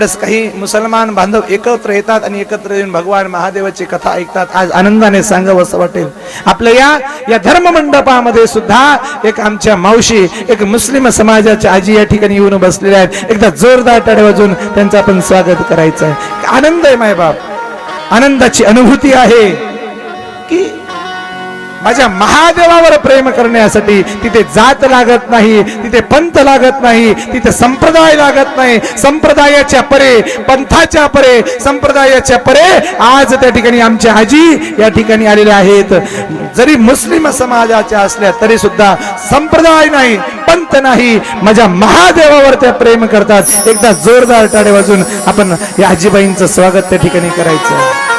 त्यावेळेस काही मुसलमान बांधव एकत्र येतात आणि एकत्र येऊन भगवान महादेवाची कथा ऐकतात. आज आनंदाने सांगावं असं वाटेल. आपल्या या या धर्म मंडपामध्ये सुद्धा एक आमच्या मावशी एक मुस्लिम समाजाच्या आजी या ठिकाणी येऊन बसलेल्या आहेत. एकदा जोरदार टाळे वाजून त्यांचं आपण स्वागत करायचं आहे. आनंद आहे मायबाप. आनंदाची अनुभूती आहे की माझ्या महादेवावर प्रेम करण्यासाठी तिथे जात लागत नाही तिथे पंथ लागत नाही तिथे संप्रदाय लागत नाही. संप्रदायाच्या परे पंथाच्या परे संप्रदायाच्या परे आज त्या ठिकाणी आमच्या आजी या ठिकाणी आलेल्या आहेत. जरी मुस्लिम समाजाच्या असल्या तरी सुद्धा संप्रदाय नाही पंथ नाही माझ्या महादेवावर त्या प्रेम करतात. एकदा जोरदार टाळे वाजून आपण या आजीबाईंचं स्वागत त्या ठिकाणी करायचं.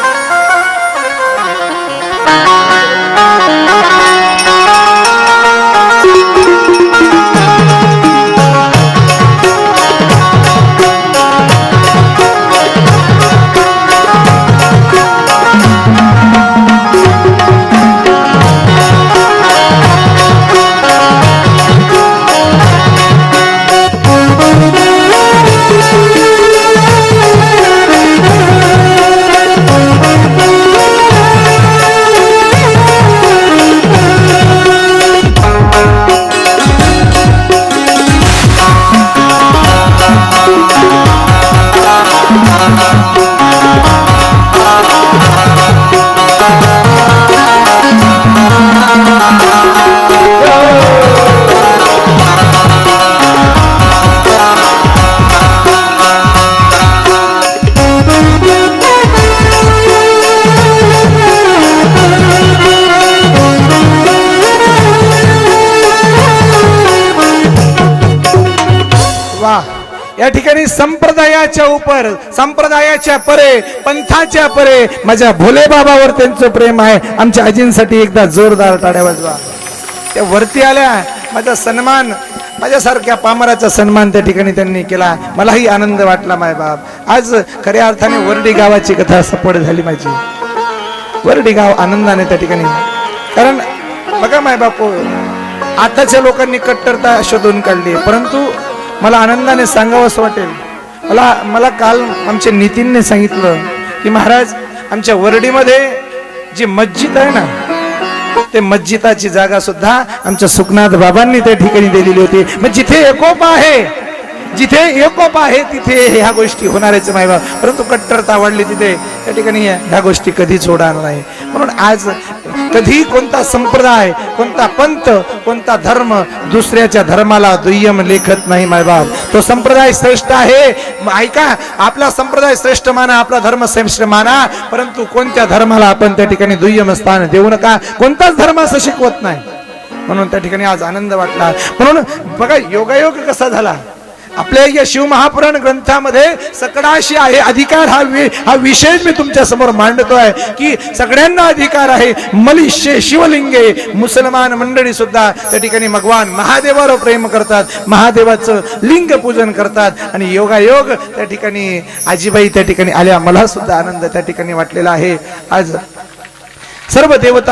वा. या ठिकाणी संप्रदायाच्या उपर संप्रदायाच्या परे पंथाच्या परे माझ्या भोले बाबावर त्यांचं प्रेम आहे. आमच्या आजींसाठी एकदा जोरदार टाळ्या वाजवा. त्या वरती आल्या. माझा सन्मान माझ्यासारख्या पामराचा सन्मान त्या ठिकाणी त्यांनी केला. मलाही आनंद वाटला माय बाप. आज खऱ्या अर्थाने वरडी गावाची कथा सपड झाली माझी. वरडी गाव आनंदाने त्या ठिकाणी. कारण बघा माय बापू आताच्या लोकांनी कट्टरता शोधून काढली. परंतु मला आनंदाने सांगावं असं वाटेल. मला मला काल आमच्या नितीनने सांगितलं की महाराज आमच्या वरडीमध्ये जी मस्जिद आहे ना ते मस्जिदाची जागा सुद्धा आमच्या सुखनाथ बाबांनी त्या ठिकाणी दिलेली होती. मग जिथे एकोप आहे जिथे एकोप आहे तिथे ह्या गोष्टी होणारच मायबा परंतु कट्टरता वाढली तिथे. त्या ठिकाणी ह्या गोष्टी कधीच होणार नाही. म्हणून आज कधी कोणता संप्रदाय कोणता पंथ कोणता धर्म दुसऱ्याच्या धर्माला दुय्यम लेखत नाही मायबाप तो संप्रदाय श्रेष्ठ आहे. ऐका आपला संप्रदाय श्रेष्ठ माना आपला धर्म श्रेष्ठ माना परंतु कोणत्या धर्माला आपण त्या ठिकाणी दुय्यम स्थान देऊ नका? कोणताच धर्म असं शिकवत नाही. म्हणून त्या ठिकाणी आज आनंद वाटला. म्हणून बघा योगायोग कसा झाला? आपल्या या शिवमहापुराण ग्रंथामध्ये सकडाशी आहे अधिकार हा वि- हा विषय मी तुमच्यासमोर मांडतोय की सगळ्यांना अधिकार आहे. मलिष्य शिवलिंगे मुसलमान मंडळी सुद्धा त्या ठिकाणी भगवान महादेवावर प्रेम करतात महादेवाचं लिंग पूजन करतात आणि योगायोग त्या ठिकाणी आजीबाई त्या ठिकाणी आल्या. मला सुद्धा आनंद त्या ठिकाणी वाटलेला आहे. आज सर्व देवता